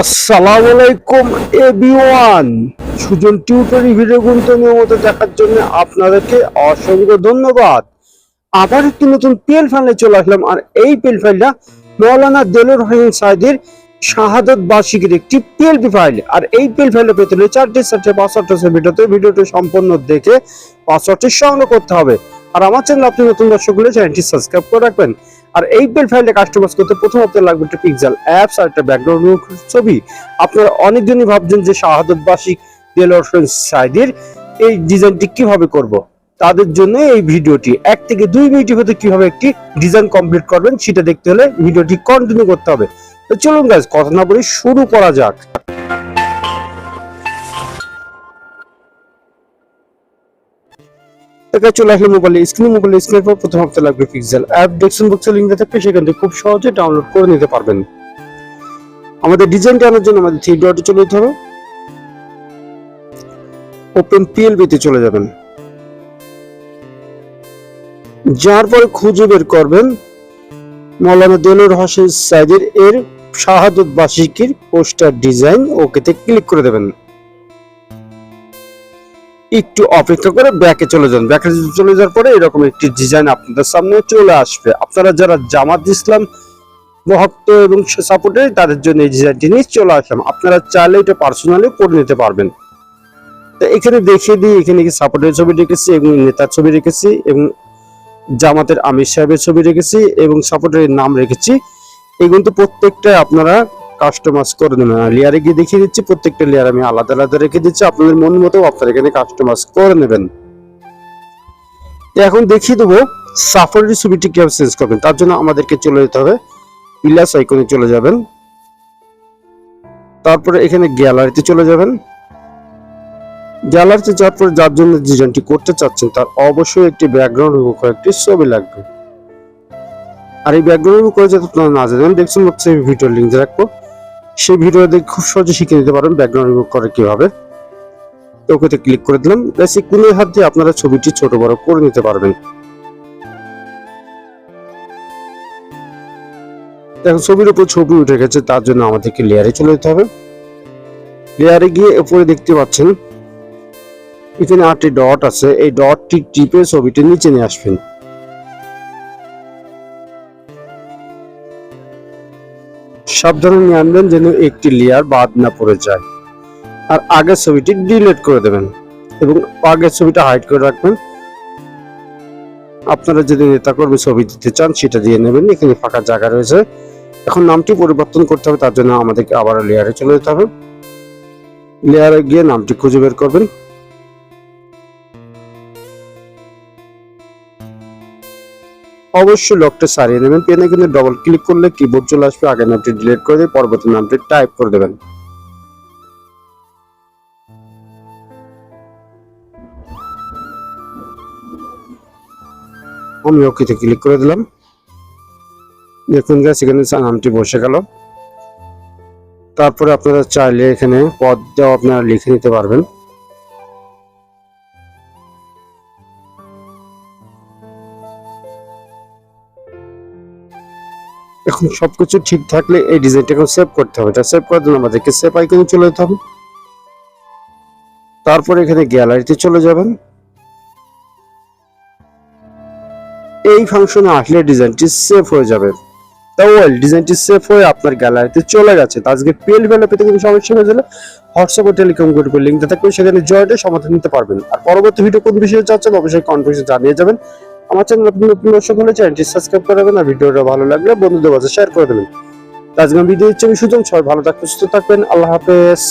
আসসালামু আলাইকুম everyone. Sujan টিউটরি video গুলো নিয়মিত দেখার জন্য অসংখ্য ধন্যবাদ। আবার একটি নতুন চলে আসলাম, আর এই পেল মৌলানা দেলুর বার্ষিকীর একটি ফাইল আর এই চারটে পাসওয়ার্ড আছে ভিডিওতে, ভিডিওটি সম্পূর্ণ দেখে পাসওয়ার্ডটি সংগ্রহ করতে হবে। আর আমার চ্যানেল আপনি নতুন দর্শক হলে চ্যানেলটি সাবস্ক্রাইব করে রাখবেন। আর এই পেল ফাইলটা কাস্টমাইজ করতে প্রথম আপনার লাগবে একটা পিক্সেল অ্যাপস আর একটা ব্যাকগ্রাউন্ড ছবি। আপনারা অনেকজনই ভাবছেন যে শাহাদত দেলোয়ার সাইদের এই ডিজাইনটি কীভাবে করব? তাদের জন্য এই ভিডিওটি এক থেকে দুই মিনিটের মধ্যে কীভাবে একটি ডিজাইন কমপ্লিট করবেন, সেটা দেখতে হলে ভিডিওটি কন্টিনিউ করতে হবে। তো চলুন গাইজ কথা না বলে শুরু করা যাক। এখানে চলে আসলে মোবাইলে স্ক্রিন মোবাইলে স্ক্রিনের পর প্রথম হপ্তাহ লাগবে পিক্সেল অ্যাপ ডেস্কশন বক্সে লিঙ্ক থাকবে সেখান থেকে খুব সহজে ডাউনলোড করে নিতে পারবেন। আমাদের ডিজাইনটা আনার জন্য আমাদের থ্রি ডটে চলে যেতে হবে। ওপেন পিএলবি তে চলে যাবেন। যার পরে খুঁজে বের করবেন মৌলানা দেলুর হোসেন সাইদের এর শাহাদত বার্ষিকীর পোস্টার ডিজাইন ওকেতে ক্লিক করে দেবেন। একটু অপেক্ষা করে ব্যাকে চলে যান। ব্যাকে চলে যাওয়ার পরে এরকম একটি ডিজাইন আপনাদের সামনে চলে আসবে। আপনারা যারা জামাত ইসলাম ভক্ত এবং সাপোর্টে তাদের জন্য এই ডিজাইনটি নিয়ে চলে আসলাম। আপনারা চাইলে এটা পার্সোনালি করে নিতে পারবেন। তো এখানে দেখিয়ে দিই, এখানে কি সাপোর্টের ছবি রেখেছি এবং নেতার ছবি রেখেছি এবং জামাতের আমির সাহেবের ছবি রেখেছি এবং সাপোর্টারের নাম রেখেছি। এই কিন্তু প্রত্যেকটা আপনারা কাস্টমাইজ করে নেবেন লেয়ারে গিয়ে দেখিয়ে দিচ্ছি, প্রত্যেকটা লেয়ার আমি আলাদা আলাদা রেখে দিচ্ছি। আপনাদের মন মতো আপনারা এখানে কাস্টমাইজ করে নেবেন। এখন দেখিয়ে দেবো সাফারির ছবিটি কীভাবে চেঞ্জ করবেন। তার জন্য আমাদেরকে চলে যেতে হবে। প্লাস আইকনে চলে যাবেন। তারপরে এখানে গ্যালারিতে চলে যাবেন। গ্যালারিতে যাওয়ার পরে যার জন্য ডিজাইনটি করতে চাচ্ছেন, তার অবশ্যই একটি ব্যাকগ্রাউন্ড এবং কয়েকটি ছবি লাগবে। আর এই ব্যাকগ্রাউন্ড করে যাতে আপনারা না জানেন, দেখছেন হচ্ছে ভিডিও লিঙ্ক রাখব। সেই ভিডিও দেখে খুব সহজে শিখে নিতে পারেন ব্যাকগ্রাউন্ড রিমুভ করে কীভাবে। ওকেতে ক্লিক করে দিলাম। বেসিক কোনের হাত দিয়ে আপনারা ছবিটি ছোট বড় করে নিতে পারবেন। দেখো ছবির উপর ছবি উঠে গেছে, তার জন্য আমাদেরকে লেয়ারে চলে যেতে হবে। লেয়ারে গিয়ে উপরে দেখতে পাচ্ছেন, এখানে আটটি ডট আছে। এই ডটটি টিপে ছবিটি নিচে নিয়ে আসবেন। সাবধানে আনবেন যেন একটি লেয়ার বাদ না পড়ে যায়। আর আগের ছবিটি ডিলিট করে দেবেন এবং আগের ছবিটা হাইড করে রাখবেন। আপনারা যদি নেতা কর্মী ছবি দিতে চান, সেটা দিয়ে নেবেন। এখানে ফাঁকা জায়গা রয়েছে। এখন নামটি পরিবর্তন করতে হবে, তার জন্য আমাদেরকে আবার লেয়ারে চলে যেতে হবে। লেয়ারে গিয়ে নামটি খুঁজে বের করবেন। অবশ্যই লকটা সারিয়ে নেবেন। পেনে কিন্তু ডবল ক্লিক করলে কিবোর্ড চলে আসবে। আগের নামটি ডিলিট করে দিয়ে পরবর্তী নামটি টাইপ করে দেবেন। আমি ওকেতে ক্লিক করে দিলাম। দেখুন গাছ এখানে নামটি বসে গেল। তারপরে আপনারা চাইলে এখানে পদ দেওয়া আপনারা লিখে নিতে পারবেন। এখন সবকিছু ঠিক থাকলে এই ডিজাইনটা এখন সেভ করতে হবে। এটা সেভ করার জন্য আমাদেরকে সেভ আইকনে চলে যেতে হবে। তারপরে এখানে গ্যালারিতে চলে যাবেন। এই ফাংশনে আসলে ডিজাইনটি সেভ হয়ে যাবে। তা ওয়েল ডিজাইনটি সেভ হয়ে আপনার গ্যালারিতে চলে গেছে। তা আজকে পিএল ভ্যালু পেতে কোনো সমস্যা হয়ে গেলে হোয়াটসঅ্যাপ ও টেলিকম গ্রুপের লিঙ্কটা থাকবে। সেখানে জয়েন্টে সমাধান নিতে পারবেন। আর পরবর্তী ভিডিও কোন বিষয়ে চাচ্ছেন অবশ্যই কনফারেন্সে জানিয়ে যাবেন। আমার চ্যানেল আপনি নতুন দর্শক হলে চ্যানেলটি সাবস্ক্রাইব করে রাখবেন আর ভিডিওটা ভালো লাগলে বন্ধুদের মাঝে শেয়ার করে দেবেন। আজকে ভিডিও দিচ্ছি আমি সুজন সবাই ভালো থাকবেন, সুস্থ থাকবেন। আল্লাহ হাফেজ।